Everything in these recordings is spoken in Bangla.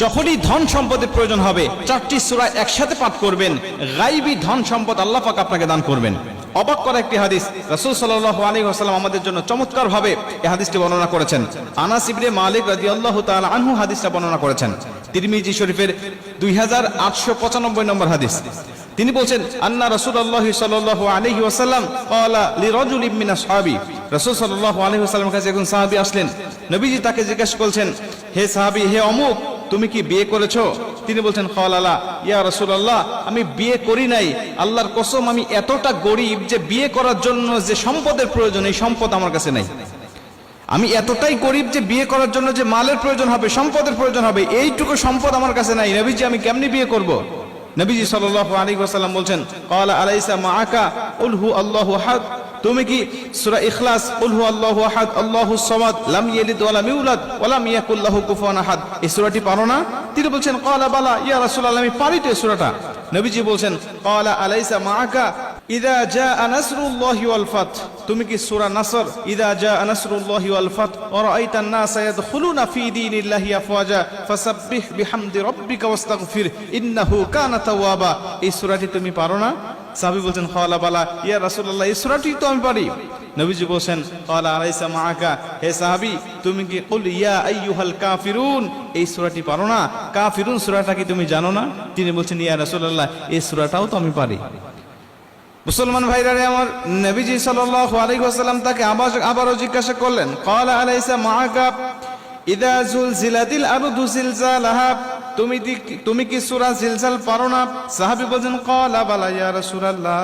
যখনই ধন সম্পদের প্রয়োজন হবে, চারটি সূরা একসাথে পাঠ করবেন, গাইবী ধন সম্পদ আল্লাহ পাক আপনাকে দান করবেন। অবাক করা একটি হাদিস, রাসূল সাল্লাল্লাহু আলাইহি ওয়াসাল্লাম আমাদের জন্য চমৎকার ভাবে এই হাদিসটি বর্ণনা করেছেন। আনাস ইবনে মালিক রাদিয়াল্লাহু তাআলা আনহু হাদিসটা বর্ণনা করেছেন। তিরমিজি শরীফের 2895 নম্বর হাদিস। তিনি বলছেন, আন্না রাসূলুল্লাহ সাল্লাল্লাহু আলাইহি ওয়াসাল্লাম ক্বালা লিরাজুলিন মিন আসহাবি রাসূল সাল্লাল্লাহু আলাইহি ওয়াসাল্লামের কাছে একজন সাহাবী আসলেন। নবীজি তাকে জিজ্ঞাসা করছেন হে সাহাবী, হে অমুক তুমি কি বিয়ে করেছ? তিনি বলছেন, খালালা, ইয়া রাসূলুল্লাহ, আমি বিয়ে করি নাই। আল্লাহর কসম, আমি এতটা গরিব যে বিয়ে করার জন্য যে সম্পদের প্রয়োজন, এই সম্পদ আমার কাছে নাই। আমি এতটাই গরিব যে বিয়ে করার জন্য যে মালের প্রয়োজন হবে, সম্পদের প্রয়োজন হবে, এইটুকু সম্পদ আমার কাছে নাই। নবীজি, আমি কেমনি বিয়ে করব? নবীজি সাল্লাল্লাহু আলাইহি ওয়াসাল্লাম বলছেন ক্বালা আলাইসা মাআকা কুল হু আল্লাহু তুমি কি সূরা ইখলাস কুল হু আল্লাহু আহাদ আল্লাহুস সামাদ, লাম ইয়ালিদ ওয়া লাম ইউলাদ, ওয়া লাম কুফুয়ান আহাদ এই সূরাটি পারো না? তিনি বলছেন, ক্বালা বালা, ইয়া রাসূলুল্লাহ, আমি পারি তো এই সূরাটা নবীজি বলছেন, ক্বালা আলাইসা মাআকা, ইদা জাআ নাসরুল্লাহি ওয়াল ফাত তুমি কি সূরা নাসর, ইদা জাআ নাসরুল্লাহি ওয়াল ফাত ওয়া রাআইতান নাসা ইয়াদখুলুনা ফি দীনিল্লাহি আফওয়াজা ফাসাব্বিহ বিহামদি রাব্বিকা ওয়াস্তাগফির ইন্নাহু কানা তাওয়াবা এই সূরাটি তুমি পারো না? সাহাবী বলছেন, খালা বালা, ইয়া রাসূলুল্লাহ, এই সূরাটি তো আমি পারি। নবীজি বলছেন ক্বালা আলাইসা মাআকা। হে সাহাবী, তুমি কি, কুল ইয়া আইয়ুহাল কাফিরুন? এই সুরাটি পারো না। কাফিরুন সূরাটা কি তুমি জানো না? তিনি বলছেন, ইয়া রাসূলুল্লাহ, এই সূরাটাও তো আমি পারি। মুসলমান ভাইরা আমার নবীজি সাল্লাল্লাহু আলাইহি ওয়াসাল্লাম তাকে আবার, আবারও জিজ্ঞাসা করলেন ক্বালা আলাইসা মাআকা? ইদা জুলজিলাতিল আরদু জিলজালাহা। তুমি তুমি কি সূরা জিলজাল পারো না? সাহাবী বলেন ক্বালা বালা ইয়া রাসূলুল্লাহ।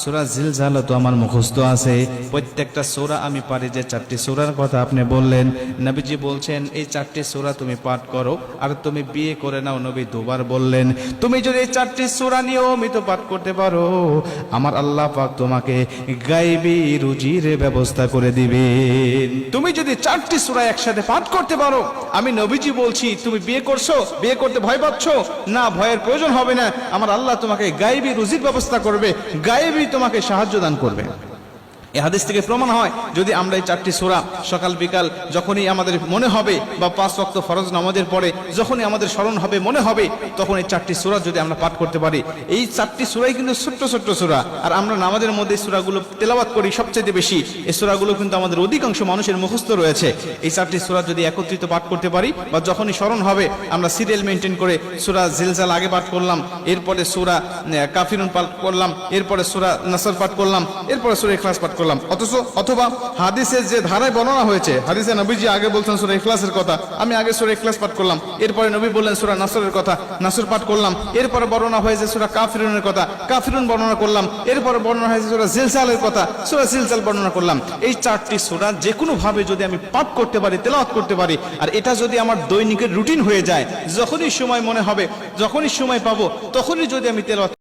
সূরা জিলজাল তো আমার মুখস্থ আছে। প্রত্যেকটা সূরা আমি পারি যে চারটি সূরার কথা আপনি বললেন। নবীজি বলছেন, এই চারটি সূরা তুমি পাঠ করো আর তুমি বিয়ে করে নাও, নবী দুবার বললেন। তুমি যদি এই চারটি সূরা নিয়মিত পাঠ করতে পারো, আমার আল্লাহ পাক তোমাকে গাইবি, রুজির ব্যবস্থা করে দিবেন। তুমি যদি চারটি সূরা একসাথে পাঠ করতে পারো আমি নবীজি বলছি, তুমি বিয়ে করছ? বিয়ে করতে ভয় পাচ্ছ? না, ভয়ের প্রয়োজন হবে না। আমার আল্লাহ তোমাকে গায়েবী রুজির ব্যবস্থা করবে, গায়েবী তোমাকে সাহায্য দান করবে। এই হাদিস থেকে প্রমাণ হয়, যদি আমরা এই চারটি সোরা সকাল, বিকাল যখনই আমাদের মনে হবে বা পাঁচ রক্ত ফরজ নামাজের পরে যখনই আমাদের স্মরণ হবে, মনে হবে, তখন এই চারটি সোরা যদি আমরা পাঠ করতে পারি। এই চারটি সোরাই কিন্তু ছোট্ট ছোট্ট সোরা। আর আমরা নামাজের মধ্যে সোরাগুলো তেলাওয়াত করি সবচেয়ে বেশি। এই সোরাগুলো কিন্তু আমাদের অধিকাংশ মানুষের মুখস্থ রয়েছে। এই চারটি সোরা যদি একত্রিত পাঠ করতে পারি বা যখনই স্মরণ হবে, আমরা সিরিয়াল মেনটেন করে সুরা জিলজাল আগে পাঠ করলাম, এরপরে সুরা কাফিরুন পাঠ করলাম, এরপরে সুরা নাসর পাঠ করলাম, এরপরে সুরা ইখলাস পাঠ করলাম। অথচ, অথবা হাদিসের যে ধারায় বর্ণনা হয়েছে, হাদিসে নবীজি আগে বলছেন সুরা ইখলাসের কথা, আমি আগে সুরা ইখলাস পাঠ করলাম। এরপরে নবী বললেন সুরা নাসরের কথা, নাসর পাঠ করলাম। এরপরে বর্ণনা হয়েছে সুরা কাফিরুনের কথা, কাফিরুন বর্ণনা করলাম। এরপরে বর্ণনা হয়েছে সুরা জিলজালের কথা, সুরা জিলসাল বর্ণনা করলাম। এই চারটি সুরা যে কোনো ভাবে যদি আমি পাঠ করতে পারি, তেলাওয়াত করতে পারি, আর এটা যদি আমার দৈনিকের রুটিন হয়ে যায়, যখনই সময় মনে হবে, যখনই সময় পাবো, তখনই যদি আমি তেলাওয়াত